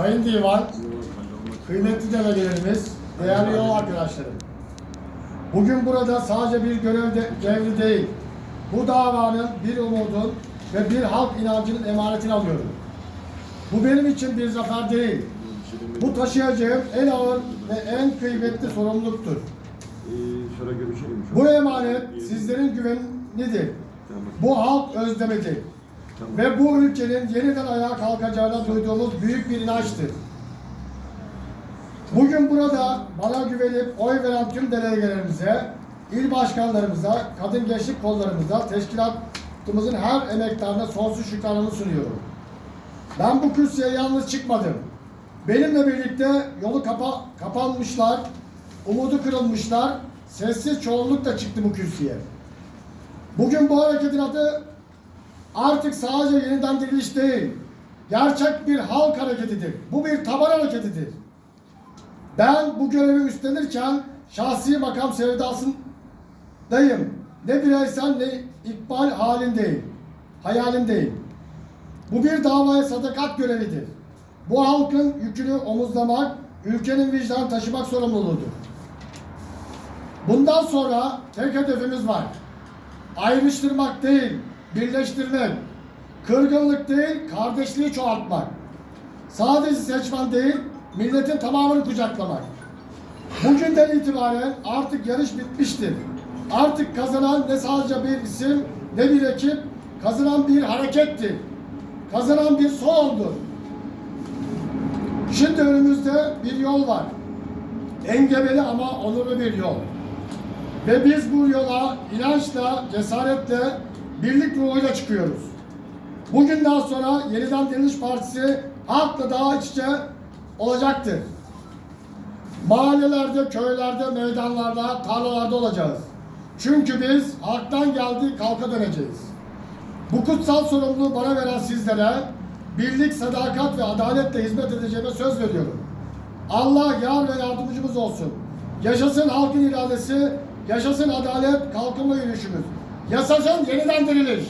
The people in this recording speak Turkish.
Sayın Divan, kıymetli delegelerimiz, değerli yol arkadaşlarım. Bugün burada sadece bir görev de, devri değil, bu davanın bir umudun ve bir halk inancının emanetini alıyorum. Bu benim için bir zafer değil. Bu taşıyacağım en ağır ve en kıymetli sorumluluktur. Bu emanet sizlerin güvenidir. Bu halk özlemidir. Tamam. Ve bu ülkenin yeniden ayağa kalkacağına duyduğumuz büyük bir inançtır. Bugün burada bana güvenip oy veren tüm delegelerimize, il başkanlarımıza, kadın gençlik kollarımıza, teşkilatımızın her emektarına sonsuz şükranımı sunuyorum. Ben bu kürsüye yalnız çıkmadım. Benimle birlikte yolu kapa kapanmışlar, umudu kırılmışlar, sessiz çoğunluk da çıktı bu kürsüye. Bugün bu hareketin adı artık sadece yeniden diriliş değil, gerçek bir halk hareketidir. Bu bir taban hareketidir. Ben bu görevi üstlenirken şahsi makam sevdasındayım. Ne bireysel ne ikbal halindeyim. Hayalindeyim. Bu bir davaya sadakat görevidir. Bu halkın yükünü omuzlamak, ülkenin vicdanı taşımak sorumluluğudur. Bundan sonra tek hedefimiz var. Ayrıştırmak değil, birleştirmek. Kırgınlık değil, kardeşliği çoğaltmak. Sadece seçmen değil, milletin tamamını kucaklamak. Bugünden itibaren artık yarış bitmiştir. Artık kazanan ne sadece bir isim, ne bir ekip, kazanan bir harekettir. Kazanan bir sondur. Şimdi önümüzde bir yol var. Engebeli ama onurlu bir yol. Ve biz bu yola inançla, cesaretle, birlik ruhuyla çıkıyoruz. Bugünden sonra Yeniden Diriliş Partisi halkla daha iç içe olacaktır. Mahallelerde, köylerde, meydanlarda, tarlalarda olacağız. Çünkü biz halktan geldik, halka döneceğiz. Bu kutsal sorumluluğu bana veren sizlere birlik, sadakat ve adaletle hizmet edeceğime söz veriyorum. Allah yar ve yardımcımız olsun. Yaşasın halkın iradesi, yaşasın adalet, kalkınma yürüyüşümüz. Yaşasın yeniden diriliş.